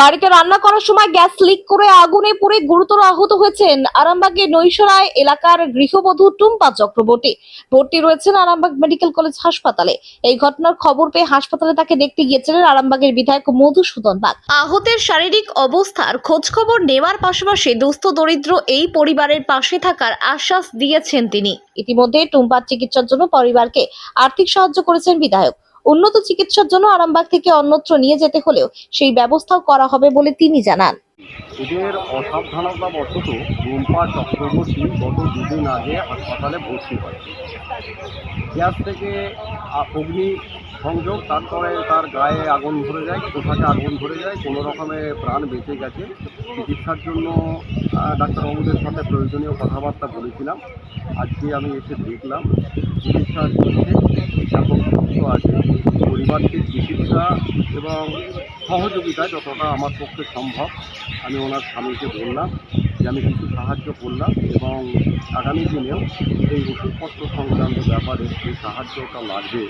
বাড়িতে রান্না করার সময় গ্যাস লিক করে আগুনে পুড়ে গুরুতর আহত হয়েছেন আরামবাগের নৈশরায় এলাকার গৃহবধূ টুম্পা চক্রবর্তী। ভর্তি রয়েছেন আরামবাগ মেডিকেল কলেজ হাসপাতালে। এই ঘটনার খবর পেয়ে হাসপাতালে তাকে দেখতে গিয়েছিলেন আরামবাগের বিধায়ক মধুসূদন বাগ আহতের শারীরিক অবস্থার খোঁজ খবর নেওয়ার পাশাপাশি দুস্থ দরিদ্র এই পরিবারের পাশে থাকার আশ্বাস দিয়েছেন তিনি। ইতিমধ্যে টুম্পার চিকিৎসার জন্য পরিবারকে আর্থিক সাহায্য করেছেন বিধায়ক। উন্নত চিকিৎসার জন্য আরামবাগ থেকে অন্যত্র নিয়ে যেতে হলেও সেই ব্যবস্থাও করা হবে বলে তিনি জানান। এদের অসাবধানতা বশত রুম্পা চক্রবর্তী গত দুদিন আগে হাসপাতালে ভর্তি হয়। গ্যাস থেকে অগ্নি সংযোগ, তারপরে তার গায়ে আগুন ধরে যায় পোশাকে আগুন ধরে যায়, কোনো রকমে প্রাণ বেঁচে গেছে। চিকিৎসার জন্য ডাক্তারবাবুদের সাথে প্রয়োজনীয় কথাবার্তা বলেছিলাম। আজকে আমি এসে দেখলাম চিকিৎসা চলছে এখন সুস্থ আছে। পরিবারকে চিকিৎসা এবং সহযোগিতা যতটা আমার পক্ষে সম্ভব, আমি ওনার স্বামীকে বললাম যে আমি কিছু সাহায্য করলাম এবং আগামী দিনেও এই ওষুধপত্র সংক্রান্ত ব্যাপারে যে সাহায্যটা লাগবে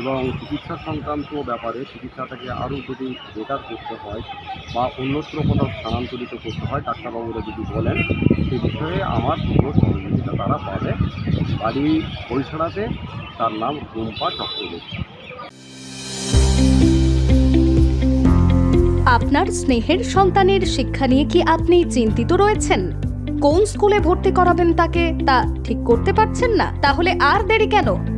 এবং চিকিৎসা সংক্রান্ত ব্যাপারে চিকিৎসাটাকে আরও যদি বেটার করতে হয় বা অন্যত্র কোথাও স্থানান্তরিত করতে হয়, ডাক্তারবাবুরা যদি বলেন, সে বিষয়ে আমার পুরো সহযোগিতা তারা পাবে। বাড়ি বৈছড়াতে তার নাম রুম্পা চক্রবর্তী। আপনার স্নেহের সন্তানের শিক্ষা নিয়ে কি আপনি চিন্তিত রয়েছেন? কোন স্কুলে ভর্তি করাবেন তাকে তা ঠিক করতে পারছেন না? তাহলে আর দেরি কেন?